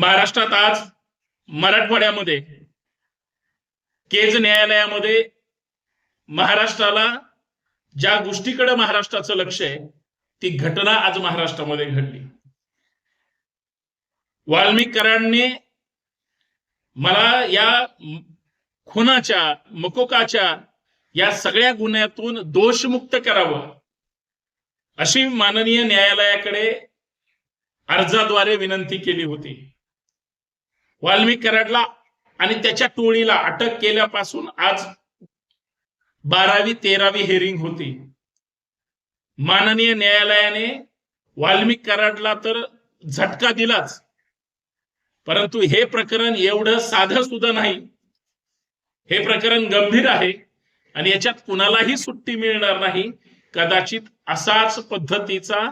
महाराष्ट्रात आज मराठवाड्यामध्ये केज न्यायालयामध्ये महाराष्ट्राला ज्या गोष्टीकडे महाराष्ट्राचं लक्ष आहे ती घटना आज महाराष्ट्रामध्ये घडली. वाल्मिकरांनी मला या खुनाच्या मकोकाच्या या सगळ्या गुन्ह्यातून दोषमुक्त करावं अशी माननीय न्यायालयाकडे अर्जाद्वारे विनंती केली होती. वाल्मिक कराडला आणि त्याच्या टोळीला अटक केल्यापासून आज बारावी तेरावी हेरिंग होती. माननीय न्यायालयाने वाल्मिक कराडला तर झटका दिलाच. परंतु हे प्रकरण एवढं साधं सुद्धा नाही. हे प्रकरण गंभीर आहे आणि याच्यात कुणालाही सुट्टी मिळणार नाही. कदाचित असाच पद्धतीचा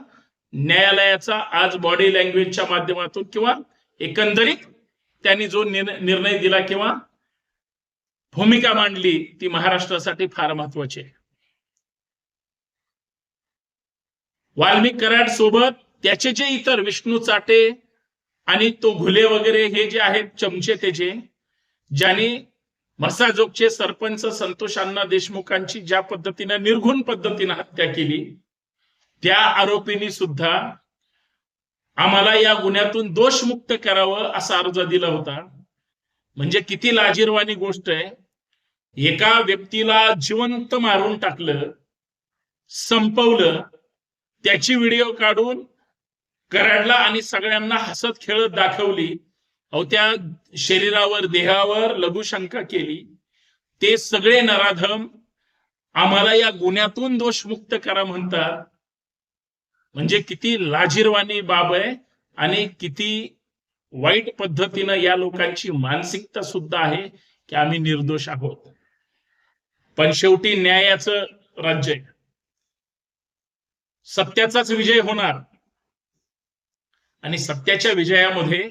न्यायालयाचा आज बॉडी लँग्वेजच्या माध्यमातून किंवा एकंदरीत त्यांनी जो निर्णय दिला किंवा भूमिका मांडली ती महाराष्ट्रासाठी फार महत्वाची आहे. वाल्मिक कराड सोबत त्याचे जे इतर विष्णू चाटे आणि तो घुले वगैरे हे जे आहेत चमचे त्याचे ज्यांनी मसाजोगचे सरपंच संतोष अण्णा देशमुखांची ज्या पद्धतीने निर्घुण पद्धतीने हत्या केली त्या आरोपींनी सुद्धा आम्हाला या गुन्ह्यातून दोषमुक्त करावं असा अर्ज दिला होता. म्हणजे किती लाजीरवाणी गोष्ट आहे. एका व्यक्तीला जिवंत मारून टाकलं संपवलं त्याची व्हिडिओ काढून कराडला आणि सगळ्यांना हसत खेळत दाखवली. अहो त्या शरीरावर देहावर लघुशंका केली. ते सगळे नराधम आम्हाला या गुन्ह्यातून दोषमुक्त करा म्हणतात. म्हणजे किती लाजीरवाणी बाब आहे आणि किती वाईट पद्धतीनं या लोकांची मानसिकता सुद्धा आहे की आम्ही निर्दोष आहोत. पण शेवटी न्यायाचं राज्य आहे. सत्याचाच विजय होणार. आणि सत्याच्या विजयामध्ये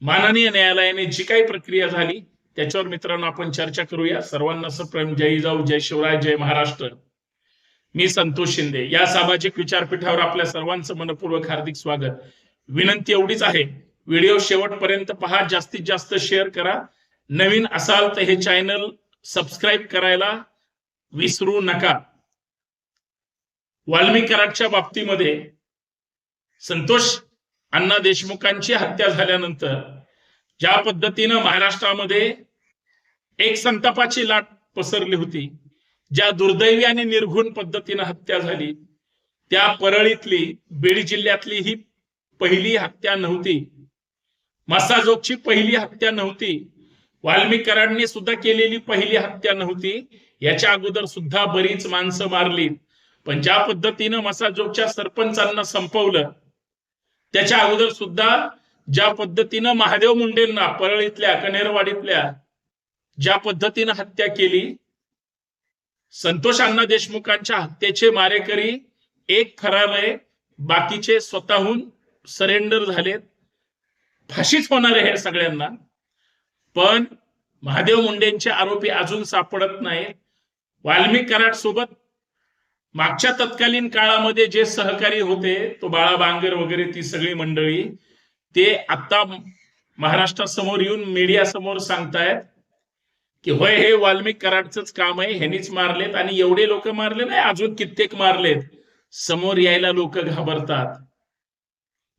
माननीय न्यायालयाने जी काही प्रक्रिया झाली त्याच्यावर मित्रांनो आपण चर्चा करूया. सर्वांना सप्रेम जय जाऊ जय शिवराय जय महाराष्ट्र. मी संतोष शिंदे. या सामाजिक विचारपीठावर आपल्या सर्वांचं मनपूर्वक हार्दिक स्वागत. विनंती एवढीच आहे व्हिडिओ शेवटपर्यंत पहा जास्तीत जास्त शेअर करा. नवीन असाल तर हे चॅनल सबस्क्राईब करायला विसरू नका. वाल्मिकराच्या बाबतीमध्ये संतोष अण्णा देशमुखांची हत्या झाल्यानंतर ज्या पद्धतीनं महाराष्ट्रामध्ये एक संतापाची लाट पसरली होती ज्या दुर्दैवी आणि निर्घुण पद्धतीनं हत्या झाली त्या परळीतली बीड जिल्ह्यातली ही पहिली हत्या नव्हती. मसाजोगची पहिली हत्या नव्हती. वाल्मीकरांनी सुद्धा केलेली पहिली हत्या नव्हती. याच्या अगोदर सुद्धा बरीच माणसं मारली. पण ज्या पद्धतीनं मसाजोगच्या सरपंचांना संपवलं त्याच्या अगोदर सुद्धा ज्या पद्धतीनं महादेव मुंडेंना परळीतल्या कनेरवाडीतल्या ज्या पद्धतीनं हत्या केली संतोष अण्णा देशमुखांच्या हत्येचे मारेकरी एक फरार आहे. बाकीचे स्वतःहून सरेंडर झालेत. फाशीच होणार आहे सगळ्यांना. पण महादेव मुंडेंचे आरोपी अजून सापडत नाहीत. वाल्मिक कराड सोबत मागच्या तत्कालीन काळामध्ये जे सहकारी होते तो बाळा बांगर वगैरे ती सगळी मंडळी ते आता महाराष्ट्रासमोर येऊन मीडिया समोर सांगतायत. की होय हे वाल्मिक कराडचंच काम आहे ह्यांनीच मारलेत आणि एवढे लोक मारले नाही अजून कित्येक मारलेत. समोर यायला लोक घाबरतात.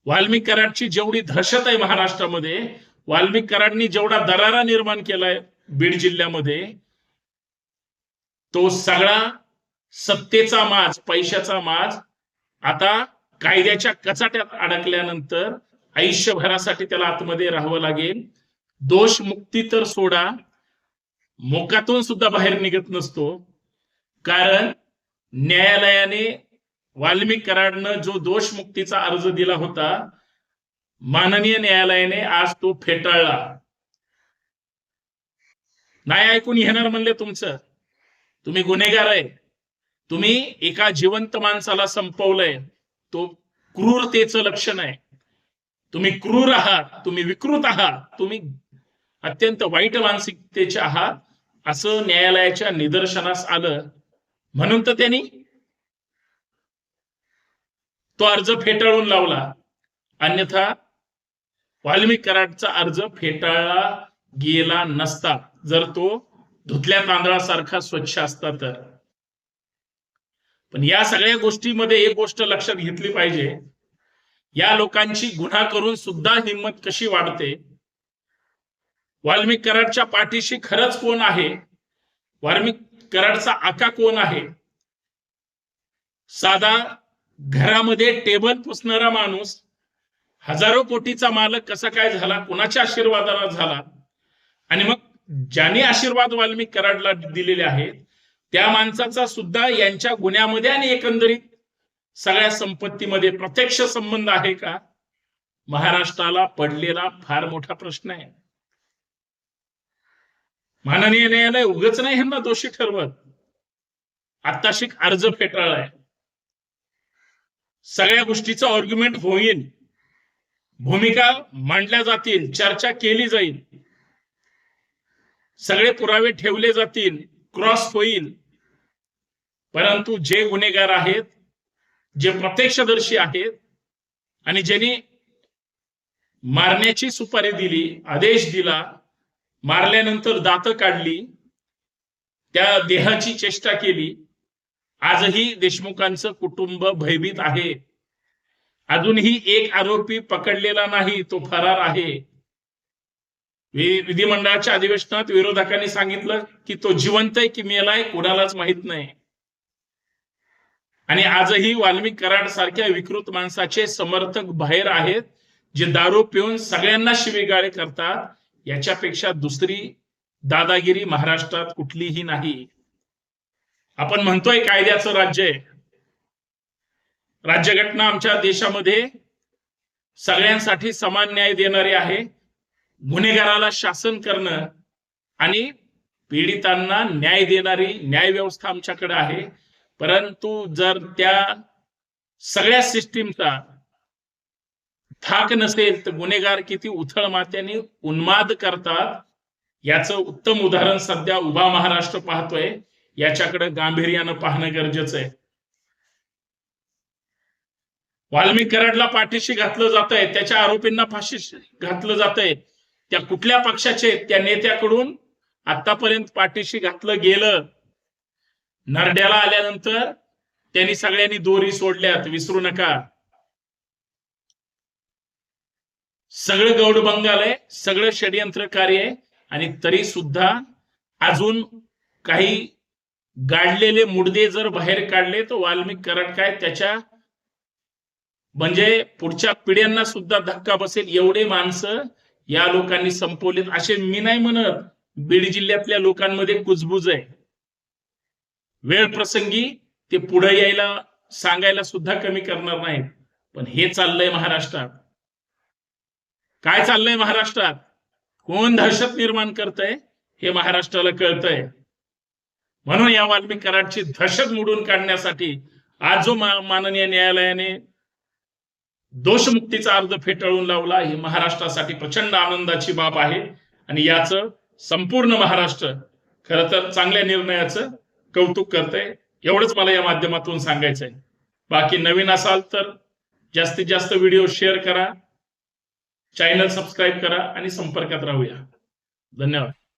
वाल्मिक कराडची जेवढी दहशत आहे महाराष्ट्रामध्ये वाल्मिक कराडनी जेवढा दरारा निर्माण केलाय बीड जिल्ह्यामध्ये तो सगळा सत्तेचा माज पैशाचा माज आता कायद्याच्या कचाट्यात अडकल्यानंतर आयुष्यभरासाठी त्याला आतमध्ये राहावं लागेल. दोष मुक्ती तर सोडा. मोकातून सुद्धा बाहेर निघत नसतो. कारण न्यायालयाने वाल्मिक कराडनं जो दोष मुक्तीचा अर्ज दिला होता माननीय न्यायालयाने आज तो फेटाळला. नाही ऐकून घेणार म्हणले तुमचं? तुम्ही गुन्हेगार आहे. तुम्ही एका जिवंत माणसाला संपवलंय. तो क्रूरतेचं लक्षण आहे. तुम्ही क्रूर आहात तुम्ही विकृत आहात तुम्ही अत्यंत वाईट मानसिकतेचे आहात. असं न्यायालयाच्या निदर्शनास आलं म्हणून तर त्यांनी तो अर्ज फेटाळून लावला. अन्यथा वाल्मिक कराडचा अर्ज फेटाळला गेला नसता. जर तो धुतल्या तांदळासारखा स्वच्छ असता तर. पण या सगळ्या गोष्टीमध्ये एक गोष्ट लक्षात घेतली पाहिजे. या लोकांची गुन्हा करून सुद्धा हिंमत कशी वाढते? वाल्मिक कराडच्या पाठीशी खरंच कोण आहे? वाल्मिक कराडचा आका कोण आहे? साधा घरामध्ये टेबल पुसणारा माणूस हजारो कोटीचा मालक कसा काय झाला? कोणाच्या आशीर्वादाला झाला? आणि मग ज्यांनी आशीर्वाद वाल्मिक कराडला दिलेले आहेत त्या माणसाचा सुद्धा यांच्या गुन्ह्यामध्ये आणि एकंदरीत सगळ्या संपत्तीमध्ये प्रत्यक्ष संबंध आहे का? महाराष्ट्राला पडलेला फार मोठा प्रश्न आहे. माननीय न्यायालय उगच नाही ह्यांना दोषी ठरवत. आत्ताशिक अर्ज फेटाळलाय सगळ्या गोष्टीचं ऑर्ग्युमेंट होईल भूमिका मांडल्या जातील चर्चा केली जाईल. सगळे पुरावे ठेवले जातील क्रॉस होईल. परंतु जे गुन्हेगार आहेत जे प्रत्यक्षदर्शी आहेत आणि ज्यांनी मारण्याची सुपारी दिली आदेश दिला मारल्यानंतर दात काढली त्या देहाची चेष्टा केली. आजही देशमुखांचं कुटुंब भयभीत आहे. अजूनही एक आरोपी पकडलेला नाही तो फरार आहे. विधिमंडळाच्या अधिवेशनात विरोधकांनी सांगितलं की तो जिवंत आहे की मेलाय कुणालाच माहीत नाही. आणि आजही वाल्मिक कराड सारख्या विकृत माणसाचे समर्थक बाहेर आहेत जे दारू पिऊन सगळ्यांना शिवीगाळे करतात याच्यापेक्षा दुसरी दादागिरी महाराष्ट्रात कुठलीही नाही. आपण म्हणतोय कायद्याचं राज्य आहे. राज्यघटना आमच्या देशामध्ये सगळ्यांसाठी समान न्याय देणारी आहे. गुन्हेगाराला शासन करणं आणि पीडितांना न्याय देणारी न्याय व्यवस्था आमच्याकडे आहे. परंतु जर त्या सगळ्या सिस्टीमचा थाक नसेल तर गुन्हेगार किती उथळ मात्याने उन्माद करतात याचं उत्तम उदाहरण सध्या उभा महाराष्ट्र पाहतोय. याच्याकडे गांभीर्यानं पाहणं गरजेचं आहे. वाल्मिक कराडला पाठीशी घातलं जात आहे त्याच्या आरोपींना फाशी घातलं जात आहे त्या कुठल्या पक्षाचे त्या नेत्याकडून आतापर्यंत पाठीशी घातलं गेलं. नरड्याला आल्यानंतर त्यांनी सगळ्यांनी दोरी सोडल्यात. विसरू नका. सगळं गौड बंगाल आहे सगळं षडयंत्र कार्य आहे आणि तरी सुद्धा अजून काही गाडलेले मुडदे जर बाहेर काढले तर वाल्मिक कराड काय त्याच्या म्हणजे पुढच्या पिढ्यांना सुद्धा धक्का बसेल एवढे माणसं या लोकांनी संपवलेत. असे मी नाही म्हणत बीड जिल्ह्यातल्या लोकांमध्ये कुजबुज आहे. वेळ प्रसंगी ते पुढे यायला सांगायला सुद्धा कमी करणार नाहीत. पण हे चाललंय महाराष्ट्रात. काय चाललंय महाराष्ट्रात? कोण दहशत निर्माण करतंय हे महाराष्ट्राला कळतंय. म्हणून या वाल्मिक कराडची दहशत मोडून काढण्यासाठी आज जो माननीय न्यायालयाने दोषमुक्तीचा अर्ज फेटाळून लावला ही महाराष्ट्रासाठी प्रचंड आनंदाची बाब आहे. आणि याच संपूर्ण महाराष्ट्र खर तर चांगल्या निर्णयाचं कौतुक करतंय. एवढंच मला या माध्यमातून सांगायचंय. बाकी नवीन असाल तर जास्तीत जास्त व्हिडिओ शेअर करा. चॅनल सबस्क्राईब करा आणि संपर्कात राहूया. धन्यवाद.